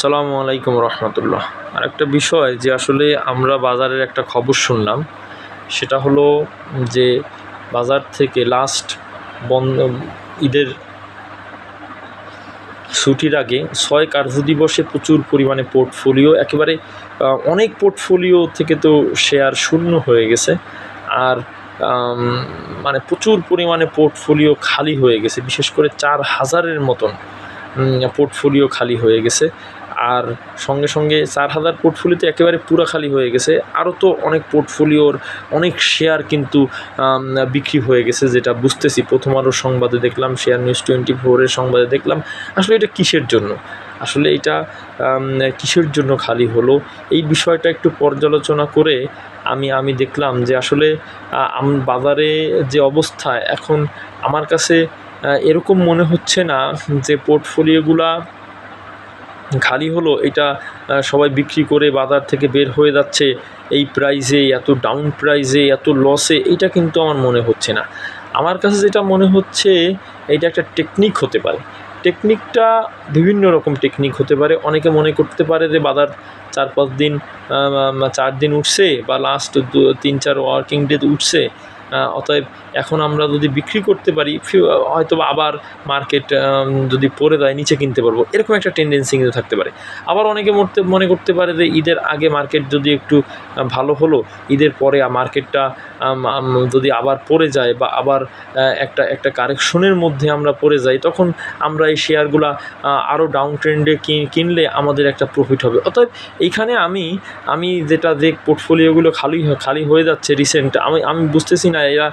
সালামু আলাইকুম রহমতুল্লাহ। আর একটা বিষয় যে আসলে আমরা বাজারের একটা খবর শুনলাম, সেটা হলো যে বাজার থেকে লাস্ট বন্ধ ঈদের ছুটির আগে ছয় কার্যদিবসে প্রচুর পরিমাণে পোর্টফোলিও একেবারে অনেক পোর্টফোলিও থেকে তো শেয়ার শূন্য হয়ে গেছে। আর মানে প্রচুর পরিমাণে পোর্টফোলিও খালি হয়ে গেছে। বিশেষ করে চার হাজারের মতন পোর্টফোলিও খালি হয়ে গেছে। আর সঙ্গে সঙ্গে চার হাজার পোর্টফোলিওতে একেবারে পুরা খালি হয়ে গেছে। আরও তো অনেক পোর্টফোলিওর অনেক শেয়ার কিন্তু বিক্রি হয়ে গেছে, যেটা বুঝতেছি। প্রথম আরও সংবাদে দেখলাম শেয়ার নিউজ টোয়েন্টি ফোরের সংবাদে দেখলাম, আসলে এটা কিসের জন্য? আসলে এটা কিসের জন্য খালি হলো? এই বিষয়টা একটু পর্যালোচনা করে আমি আমি দেখলাম যে আসলে বাজারে যে অবস্থা, এখন আমার কাছে এরকম মনে হচ্ছে না যে পোর্টফোলিওগুলা খালি হলো, এটা সবাই বিক্রি করে বাজার থেকে বের হয়ে যাচ্ছে, এই প্রাইজে এত ডাউন প্রাইজে এত লসে এটা কিন্তু আমার মনে হচ্ছে না। আমার কাছে যেটা মনে হচ্ছে, এটা একটা টেকনিক হতে পারে। টেকনিকটা বিভিন্ন রকম টেকনিক হতে পারে। অনেকে মনে করতে পারে যে বাজার চার পাঁচ দিন চার দিন উঠছে বা লাস্ট তিন, চার ওয়ার্কিং ডে উঠছে। অতএব এখন আমরা যদি বিক্রি করতে পারি হয়তো আবার মার্কেট যদি পড়ে দেয় নিচে কিনতে পারব, এরকম একটা টেন্ডেন্সি কিন্তু থাকতে পারে। আবার অনেকে মরতে, মনে করতে পারে যে ঈদের আগে মার্কেট যদি একটু ভালো হলো, ঈদের পরে মার্কেটটা যদি আবার পড়ে যায় বা আবার একটা একটা কারেকশনের মধ্যে আমরা পড়ে যাই, তখন আমরা এই শেয়ারগুলা আরও ডাউন ট্রেন্ডে কিনলে আমাদের একটা প্রফিট হবে। অতএব এইখানে আমি আমি যেটা যে পোর্টফোলিওগুলো খালি খালি হয়ে যাচ্ছে রিসেন্ট আমি আমি বুঝতেছি না এরা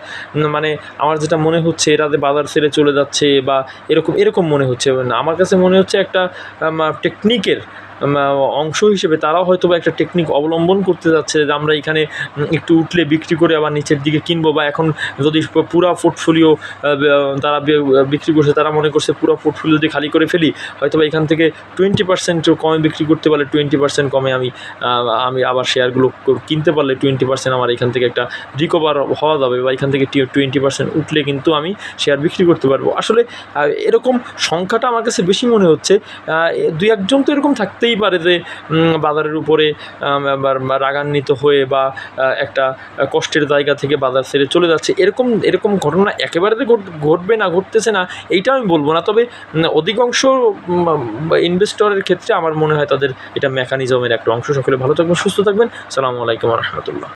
মানে আমার যেটা মনে হচ্ছে এরা যে বাজার ছেড়ে চলে যাচ্ছে বা এরকম এরকম মনে হচ্ছে। না আমার কাছে মনে হচ্ছে একটা টেকনিকের অংশ হিসেবে তারাও হয়তো বা একটা টেকনিক অবলম্বন করতে যাচ্ছে যে আমরা এখানে একটু উঠলে বিক্রি করে আবার নিচের দিকে কিনবো বা এখন যদি পুরা পোর্টফোলিও তারা বিক্রি করছে, তারা মনে করছে পুরো পোর্টফোলিও যদি খালি করে ফেলি হয়তো বা এখান থেকে টোয়েন্টি পার্সেন্ট কমে বিক্রি করতে পারলে টোয়েন্টি পার্সেন্ট কমে আমি আমি আবার শেয়ারগুলো কিনতে পারলে টোয়েন্টি পার্সেন্ট আমার এখান থেকে একটা রিকভার হওয়া যাবে বা এখান থেকে টোয়েন্টি পার্সেন্ট উঠলে কিন্তু আমি শেয়ার বিক্রি করতে পারব। আসলে এরকম সংখ্যাটা আমার কাছে বেশি মনে হচ্ছে দুই একজন তো এরকম থাকতেই পারে যে বাজারের উপরে রাগান্বিত হয়ে বা একটা কষ্টের জায়গা থেকে বাজার ছেড়ে চলে যাচ্ছে। এরকম এরকম ঘটনা একেবারে ঘটবে না, ঘটতেছে না, এইটা আমি বলব না। তবে অধিকাংশ ইনভেস্টরের ক্ষেত্রে আমার মনে হয় তাদের এটা মেকানিজমের একটা অংশ। সকলে ভালো থাকবেন, সুস্থ থাকবেন। সালামু আলাইকুম রহমতুল্লাহ।